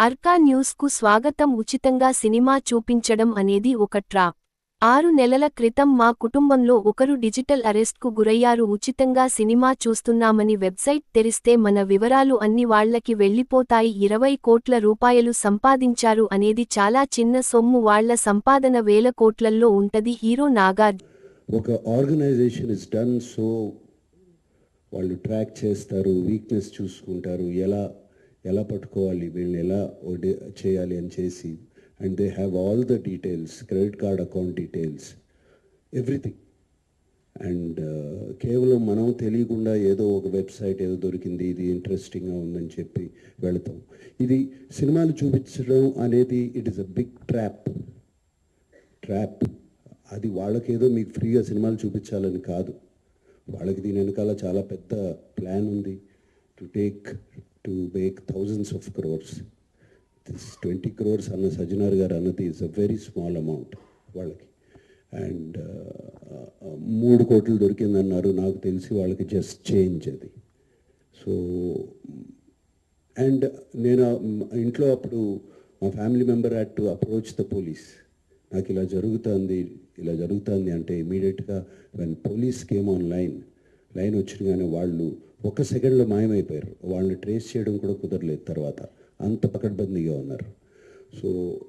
అర్కా న్యూస్కు స్వాగతం. ఉచితంగా సినిమా చూపించడం అనేది ఒక ట్రాప్. ఆరు నెలల క్రితం మా కుటుంబంలో ఒకరు డిజిటల్ అరెస్ట్కు గురయ్యారు. ఉచితంగా సినిమా చూస్తున్నామని వెబ్సైట్ తెరిస్తే మన వివరాలు అన్ని వాళ్ళకి వెళ్ళిపోతాయి ఇరవై కోట్ల రూపాయలు సంపాదించారు అనేది చాలా చిన్న సొమ్ము. వాళ్ళ సంపాదన వేల కోట్లల్లో ఉంటది. హీరో నాగార్జున ఒక ఆర్గనైజేషన్ ఇస్ డన్ సో వాళ్ళు ట్రాక్ చేస్తారు. వీక్నెస్ చూసుకుంటారు. ఎలా ఎలా పట్టుకోవాలి వీళ్ళని ఎలా చేయాలి అని చేసి and they have all the details credit card account details everything. And కేవలం మనం తెలియకుండా ఏదో ఒక వెబ్సైట్ ఏదో దొరికింది ఇది ఇంట్రెస్టింగ్గా ఉందని చెప్పి వెళతాం. ఇది సినిమాలు చూపించడం అనేది it is a big trap trap అది వాళ్ళకేదో మీకు ఫ్రీగా సినిమాలు చూపించాలని కాదు. వాళ్ళకి దీని వెనకాల చాలా పెద్ద ప్లాన్ ఉంది. To take to make thousands of crores this twenty crores అన్న సజ్జనార్ గారు అన్నది is a very small amount వాళ్ళకి. అండ్ uh, uh, uh, మూడు కోట్లు దొరికిందన్నారు. నాకు తెలిసి వాళ్ళకి జస్ట్ చేంజ్ అది. సో అండ్ నేను ఇంట్లో అప్పుడు మా family member had to approach the police నాకు ఇలా జరుగుతుంది ఇలా జరుగుతుంది అంటే ఇమీడియట్గా when police came on line line వచ్చినగానే వాళ్ళు ఒక సెకండ్లో మాయమైపోయారు. వాళ్ళని ట్రేస్ చేయడం కూడా కుదరలేదు తర్వాత. అంత పకడ్బందీగా ఉన్నారు. సో